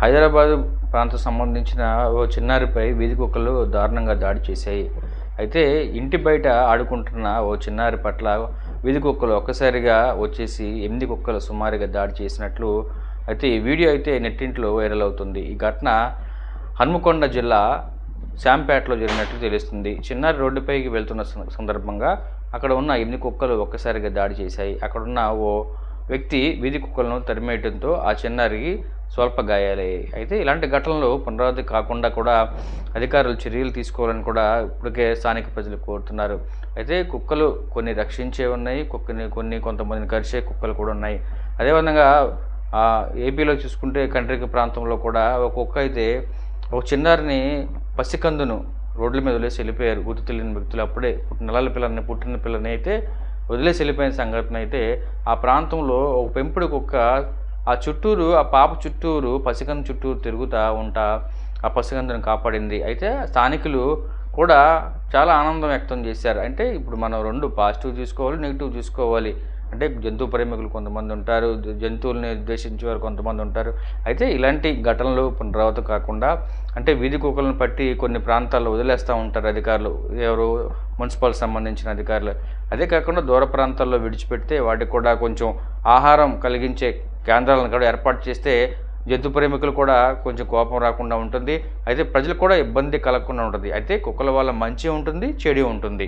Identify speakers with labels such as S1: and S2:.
S1: హైదరాబాద్ ప్రాంతం సంబంధించిన ఓ చిన్నారిపై వీధి కుక్కలు దారుణంగా దాడి చేశాయి. అయితే ఇంటి బయట ఆడుకుంటున్న ఓ చిన్నారి పట్ల వీధి కుక్కలు ఒక్కసారిగా వచ్చేసి ఎనిమిది కుక్కలు సుమారుగా దాడి చేసినట్లు అయితే ఈ వీడియో అయితే నెట్టింట్లో వైరల్ అవుతుంది. ఈ ఘటన హన్మకొండ జిల్లా శాంపేటలో జరిగినట్లు తెలుస్తుంది. చిన్నారి రోడ్డుపైకి వెళ్తున్న సందర్భంగా అక్కడ ఉన్న ఎనిమిది కుక్కలు ఒక్కసారిగా దాడి చేశాయి. అక్కడ ఉన్న ఓ వ్యక్తి వీధి కుక్కలను తరిమేయడంతో ఆ చిన్నారికి స్వల్ప గాయాలయ్యాయి అయితే ఇలాంటి ఘటనలు పునరావృతి కాకుండా కూడా అధికారులు చర్యలు తీసుకోవాలని కూడా ఇప్పటికే స్థానిక ప్రజలు కోరుతున్నారు. అయితే కుక్కలు కొన్ని రక్షించే ఉన్నాయి. కుక్కని కొన్ని కొంతమందిని కరిచే కుక్కలు కూడా ఉన్నాయి. అదేవిధంగా ఏపీలో చూసుకుంటే కంట్రిక ప్రాంతంలో కూడా ఒక కుక్క అయితే ఒక చిన్నారిని పసికందును రోడ్ల మీద వదిలేసి వెళ్ళిపోయారు. గుర్తు తెలియని వ్యక్తులు అప్పుడే పుట్టిన నెలల పిల్లని పుట్టిన పిల్లని అయితే వదిలేసి వెళ్ళిపోయిన సంఘటన అయితే ఆ ప్రాంతంలో ఒక పెంపుడు కుక్క ఆ చుట్టూరు ఆ పాప చుట్టూరు పసికందు చుట్టూరు తిరుగుతూ ఉంటా ఆ పసికందును కాపాడింది. అయితే స్థానికులు కూడా చాలా ఆనందం వ్యక్తం చేశారు. అంటే ఇప్పుడు మనం రెండు పాజిటివ్ చూసుకోవాలి నెగిటివ్ చూసుకోవాలి. అంటే జంతు ప్రేమికులు కొంతమంది ఉంటారు జంతువుల్ని ఉద్దేశించేవారు కొంతమంది ఉంటారు. అయితే ఇలాంటి ఘటనలు పునరావృతం కాకుండా అంటే వీధి కుక్కలను పట్టి కొన్ని ప్రాంతాల్లో వదిలేస్తూ ఉంటారు అధికారులు. ఎవరు? మున్సిపల్ సంబంధించిన అధికారులు. అదే కాకుండా దూర ప్రాంతాల్లో విడిచిపెడితే వాటికి కూడా కొంచెం ఆహారం కలిగించే కేంద్రాలను కూడా ఏర్పాటు చేస్తే జంతు ప్రేమికులు కూడా కొంచెం కోపం రాకుండా ఉంటుంది. అయితే ప్రజలు కూడా ఇబ్బంది కలగకుండా ఉంటుంది. అయితే కుక్కల వల్ల మంచి ఉంటుంది చెడు ఉంటుంది.